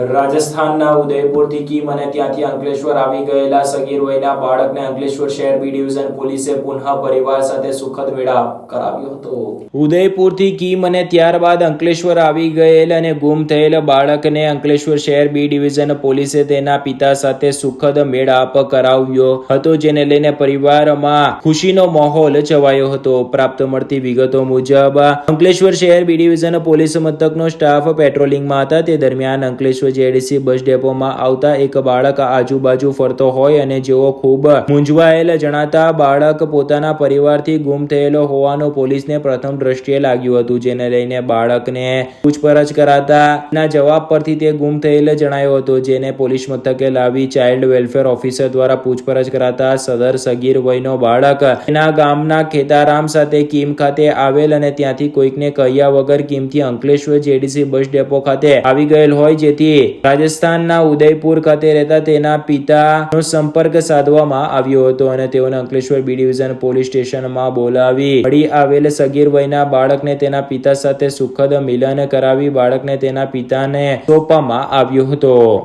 રાજસ્થાનના ઉદયપુરથી કિમ અને ત્યાંથી અંકલેશ્વર આવી ગયેલા સગીર વયના બાળકને અંકલેશ્વર શહેર બી ડિવિઝન પોલીસે પુનઃ પરિવાર સાથે સુખદ મેળાપ કરાવ્યો હતો. ઉદયપુરથી કિમ અને ત્યારબાદ અંકલેશ્વર આવી ગયેલ અને ગુમ થયેલ બાળકને અંકલેશ્વર શહેર બી ડિવિઝન પોલીસે તેના પિતા સાથે સુખદ મેળાપ કરાવ્યો હતો, જેને લઈને પરિવારમાં ખુશીનો માહોલ છવાયો હતો. પ્રાપ્ત મળતી વિગતો મુજબ, અંકલેશ્વર શહેર બી ડિવિઝન પોલીસ મથકનો સ્ટાફ પેટ્રોલિંગમાં હતા. તે દરમિયાન અંકલેશ્વર જેડીસી બસ ડેપોમાં આવતા એક બાળક આજુબાજુ ફરતો હોય અને જેઓ ખૂબ મૂંઝવાયેલ જણાતા બાળક પોતાના પરિવારથી ગુમ થયેલો હોવાનું પોલીસને પ્રથમ દ્રષ્ટિએ લાગ્યું હતું, જેને લઈને બાળકને પૂછપરછ કરાતા ના જવાબ પરથી તે ગુમ થયેલ જણાયો હતો, જેને પોલીસ મથકે લાવી ચાઇલ્ડ વેલફેર ઓફિસર દ્વારા પૂછપરછ કરાતા સદર સગીર વયનો બાળક એના ગામના ખેતારામ સાથે કીમ ખાતે આવેલ અને ત્યાંથી કોઈકને કહ્યા વગર કીમથી અંકલેશ્વર જેડીસી બસ ડેપો ખાતે આવી ગયેલ હોય, જેથી રાજસ્થાનના ઉદયપુર ખાતે રહેતા તેના પિતાનો સંપર્ક સાધવામાં આવ્યો હતો અને તેઓને અંકલેશ્વર બી ડિવિઝન પોલીસ સ્ટેશનમાં બોલાવી મળી આવેલ સગીર વયના બાળકને તેના પિતા સાથે સુખદ મિલન કરાવી બાળકને તેના પિતાને સોંપવામાં આવ્યો હતો.